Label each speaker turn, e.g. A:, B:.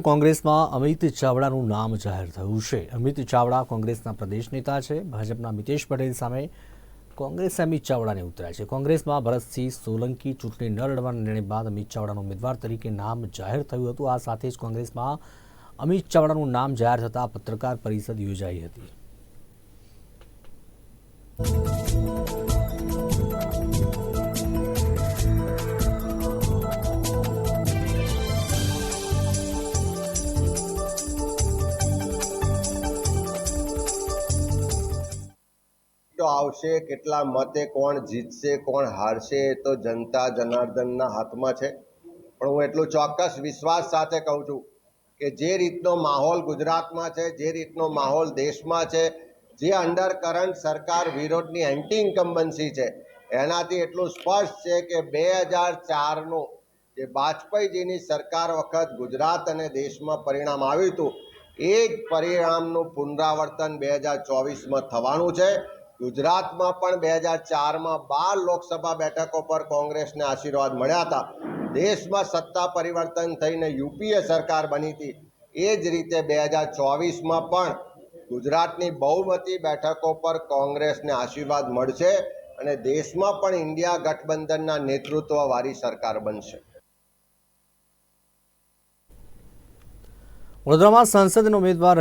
A: કોંગ્રેસમાં અમિત ચાવડાનું નામ જાહેર થયું છે. અમિત ચાવડા કોંગ્રેસના પ્રદેશ નેતા છે. ભાજપના મિતેશ પટેલ સામે કોંગ્રેસ અમિત ચાવડાને ઉતર્યા છે. કોંગ્રેસમાં ભરતસિંહ સોલંકી ચૂંટણી ન લડવાના નિર્ણય બાદ અમિત ચાવડાનું ઉમેદવાર તરીકે નામ જાહેર થયું હતું. આ સાથે જ કોંગ્રેસમાં અમિત ચાવડાનું નામ જાહેર થતાં પત્રકાર પરિષદ યોજાઈ હતી.
B: તો આવશે, કેટલા મતે કોણ જીતશે, કોણ હારશે એ તો જનતા જનાર્દનના હાથમાં છે. પણ હું એટલું ચોક્કસ વિશ્વાસ સાથે કહું છું કે જે રીતનો માહોલ ગુજરાતમાં છે, જે રીતનો માહોલ દેશમાં છે, જે અંડર કરંટ સરકાર વિરોધની એન્ટી ઇન્કમ્બન્સી છે, એનાથી એટલું સ્પષ્ટ છે કે બે હજાર ચારનું જે વાજપેયીજીની સરકાર વખત ગુજરાત અને દેશમાં પરિણામ આવ્યું હતું, એ જ પરિણામનું પુનરાવર્તન બે હજાર ચોવીસમાં થવાનું છે. ગુજરાતમાં પણ બે હજાર ચારમાં બાર લોકસભા બેઠકો પર કોંગ્રેસને આશીર્વાદ મળ્યા હતા. દેશમાં સત્તા પરિવર્તન થઈને યુપીએ સરકાર બની હતી. એ જ રીતે બે હજાર ચોવીસમાં પણ ગુજરાતની બહુમતી બેઠકો પર કોંગ્રેસને આશીર્વાદ મળશે અને દેશમાં પણ ઇન્ડિયા ગઠબંધનના નેતૃત્વવાળી સરકાર બનશે.
A: વડોદરામાં સંસદના ઉમેદવાર